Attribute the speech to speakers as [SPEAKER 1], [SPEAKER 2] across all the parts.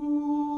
[SPEAKER 1] Ooh.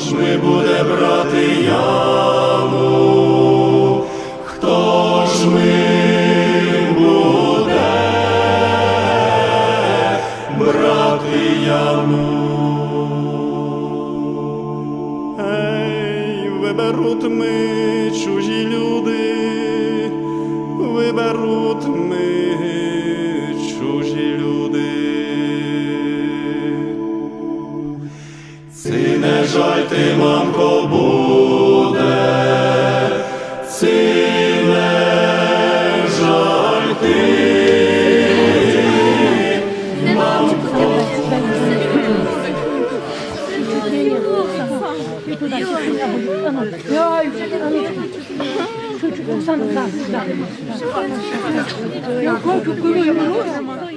[SPEAKER 1] ж ми буде брати яму? Ти, мамко, буде, ці не жаль ти.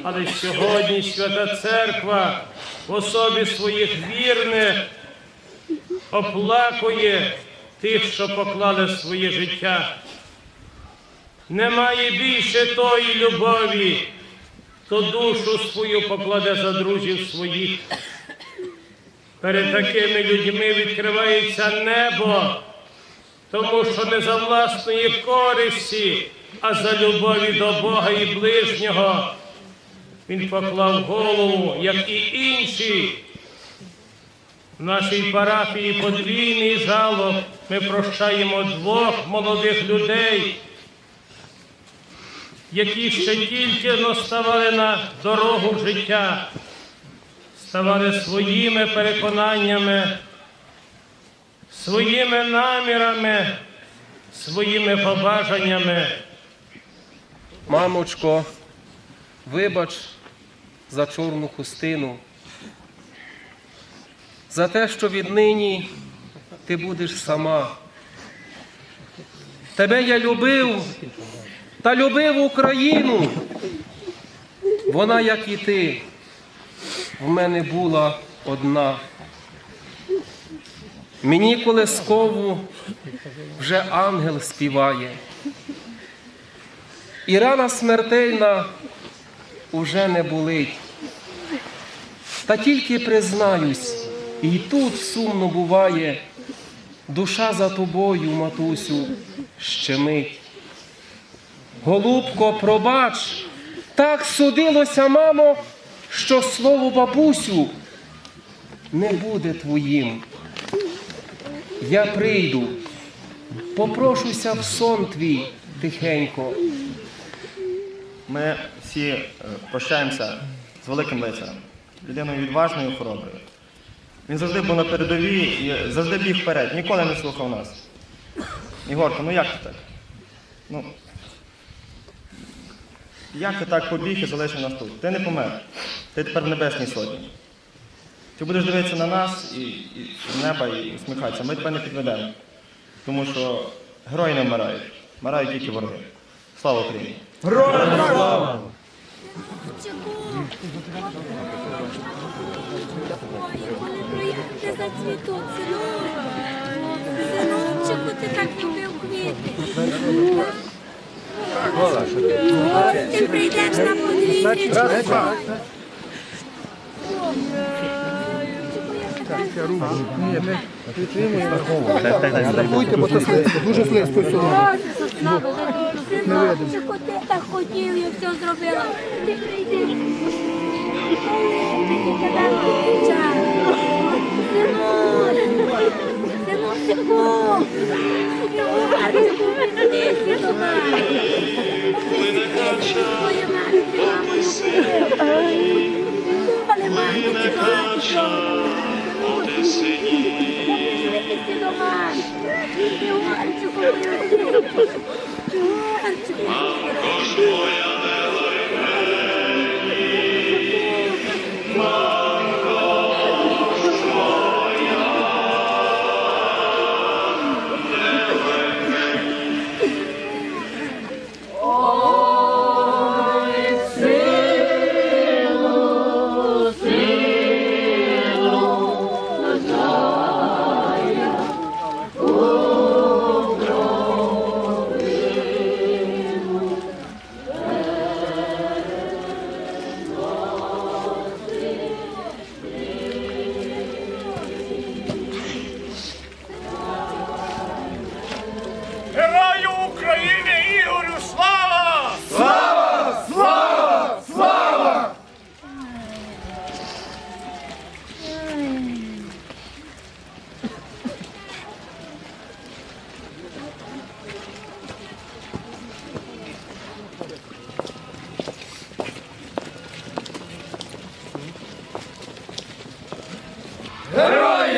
[SPEAKER 2] Але сьогодні Свята Церква в особі своїх вірних оплакує тих, що поклали своє життя. Немає більше тої любові, хто душу свою покладе за друзів своїх. Перед такими людьми відкривається небо, тому що не за власної користі, а за любові до Бога і ближнього. Він поклав голову, як і інші. В нашій парафії подвійний жалоб ми прощаємо двох молодих людей, які ще тільки но ставали на дорогу життя, ставали своїми переконаннями, своїми намірами, своїми побажаннями.
[SPEAKER 3] Мамочко, вибач за чорну хустину, за те, що віднині ти будеш сама. Тебе я любив та любив Україну. Вона, як і ти, в мене була одна. Мені колискову вже ангел співає. І рана смертельна уже не болить. Та тільки признаюсь, і тут сумно буває, душа за тобою, матусю, щемить. Голубко, пробач, так судилося, мамо, що слово бабусю не буде твоїм. Я прийду, попрошуся в сон твій тихенько.
[SPEAKER 4] Ми всі е, прощаємося з великим лицарем, людиною відважною хороброю. Він завжди був на передовій і завжди біг вперед, ніколи не слухав нас. Ігорко, ну як ти так? Ну, як ти так побіг і залишив нас тут? Ти не помер. Ти тепер в небесній сотні. Ти будеш дивитися на нас і, і неба і усміхатися. Ми тебе не підведемо. Тому що герої не вмирають, вмирають тільки вороги. Слава Україні! Ой,
[SPEAKER 5] зацвітуть, синок. Синочку, ти так любив квіти. Ти прийдеш на подвір'ячку. Синочку, ти так хотів, я все зробила. Ти прийдеш. Тільки тебе зустрічаю. Синок, синочку. Синочку,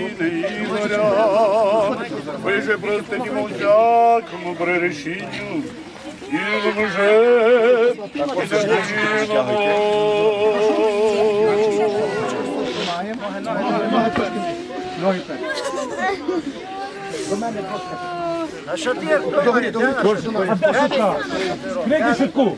[SPEAKER 6] України Ігоря. Ви же просто простинімо всякому приречінню і вже посягнемо.
[SPEAKER 7] А що ти Крики шутку.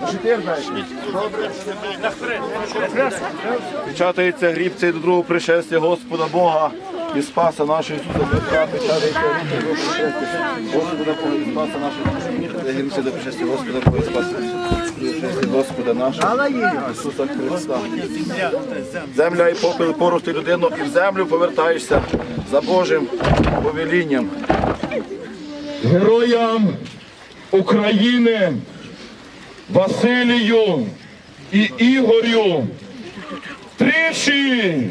[SPEAKER 7] Печатається гріб цей до другого пришестя Господа Бога і Спаса нашого Ісуса Христа, Печати і руки пришестя. Господа Бога і Спаса Ісуса до пришестя, Господа Бога і Спаса пришестя, Господа нашого Ісуса Христа. Земля і попіл порости людину, і в землю повертаєшся за Божим повелінням.
[SPEAKER 8] Героям України Василію і Ігорю тричі!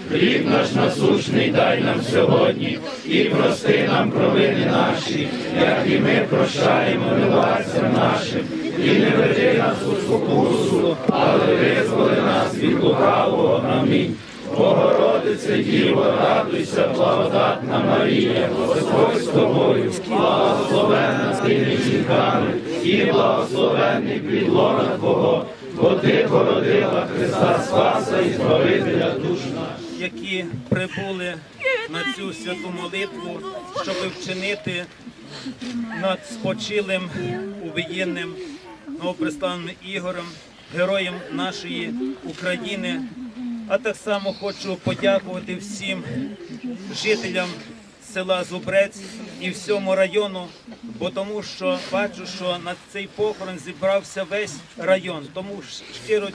[SPEAKER 7] хліб наш насущний дай нам сьогодні, і прости нам провини наші,
[SPEAKER 5] як і ми прощаємо винуватцям нашим, і не веди нас у спокусу, але визволи нас від лукавого. Амінь. Богородице Діво, радуйся, благодатна Марія, Господь з тобою, благословенна тими жінками, і благословений підлона Твого, бо ти породила Христа Спаса і Збавителя душ наш
[SPEAKER 9] які прибули на цю святу молитву, щоб вчинити над спочилим убієнним новоприставним Ігорем, героєм нашої України. А так само хочу подякувати всім жителям села Зубрець і всьому району, бо тому що бачу, що на цей похорон зібрався весь район. Тому щиро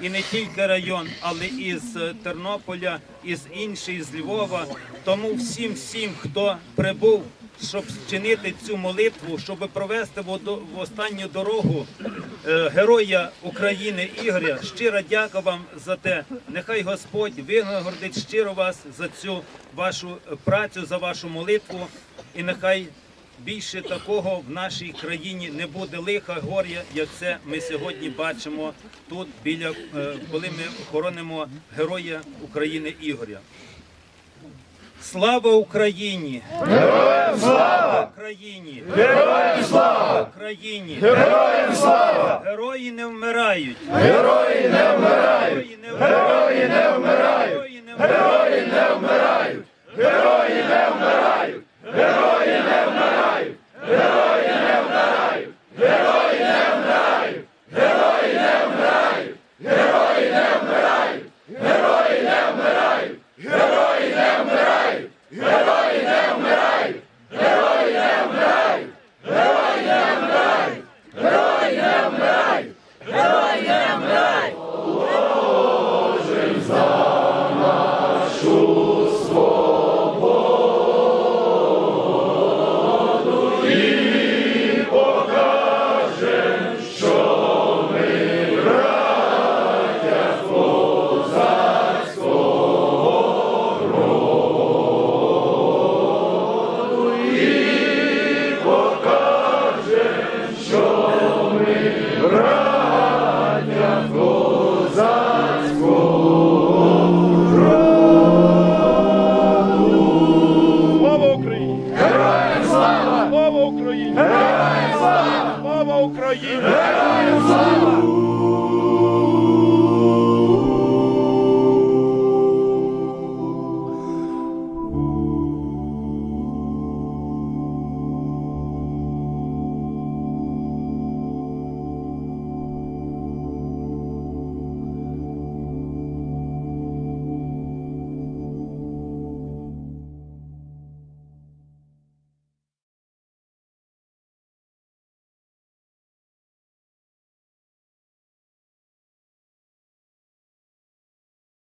[SPEAKER 9] і не тільки район, але і з Тернополя, і з інших, з Львова. Тому всім, всім, хто прибув, щоб вчинити цю молитву, щоб провести в останню дорогу е, героя України Ігоря. Щира дяка вам за те. Нехай Господь винагородить щиро вас за цю вашу е, працю, за вашу молитву, і нехай більше такого в нашій країні не буде лиха горя, як це ми сьогодні бачимо тут, біля е, коли ми охоронимо героя України Ігоря. Слава Україні! Героям слава! Україні! Героям слава! Україні! Героям слава! Герої не вмирають! Герої не вмирають! Герої не вмирають! Герої не вмирають! Герої не вмирають!